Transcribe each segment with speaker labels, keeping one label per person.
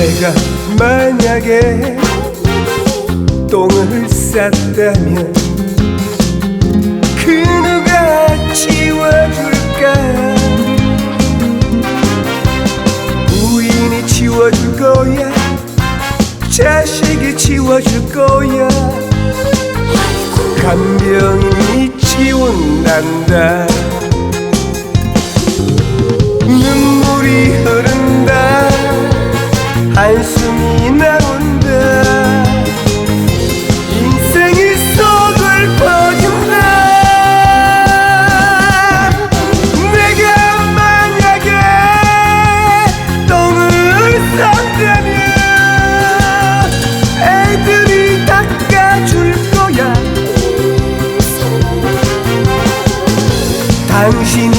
Speaker 1: 내가 만약에 똥을 쌌다면 그 누가 치워줄까? 부인이 치워줄 거야? 자식이 치워줄 거야? 간병인이 치운단다 한숨이 나온다 인생이 속을 퍼준다 내가 만약에 똥을 쌌다면 애들이 닦아줄 거야. 당신이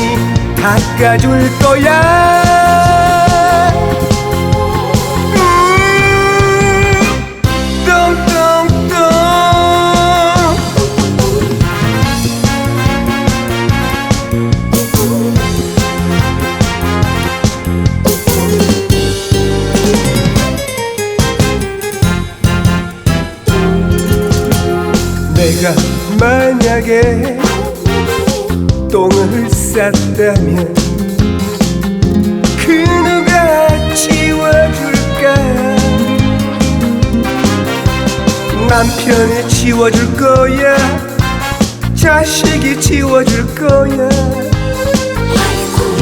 Speaker 1: 닦아줄 거야 내가 만약에 똥을 쌌다면 그 누가 치워줄까? 남편이 치워줄 거야. 자식이 치워줄 거야.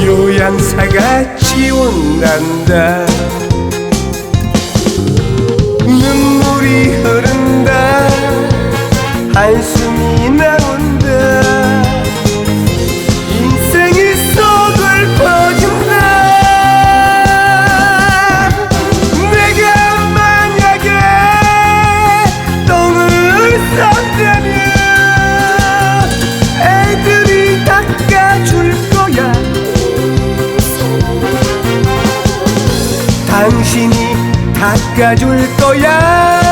Speaker 1: 요양사가 치운단다 한숨이 나온다. 인생이 속을 퍼준다 내가 만약에 똥을 쌌다면 애들이 닦아줄 거야. 당신이 닦아줄 거야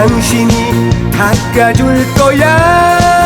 Speaker 1: 당신이 닦아줄 거야.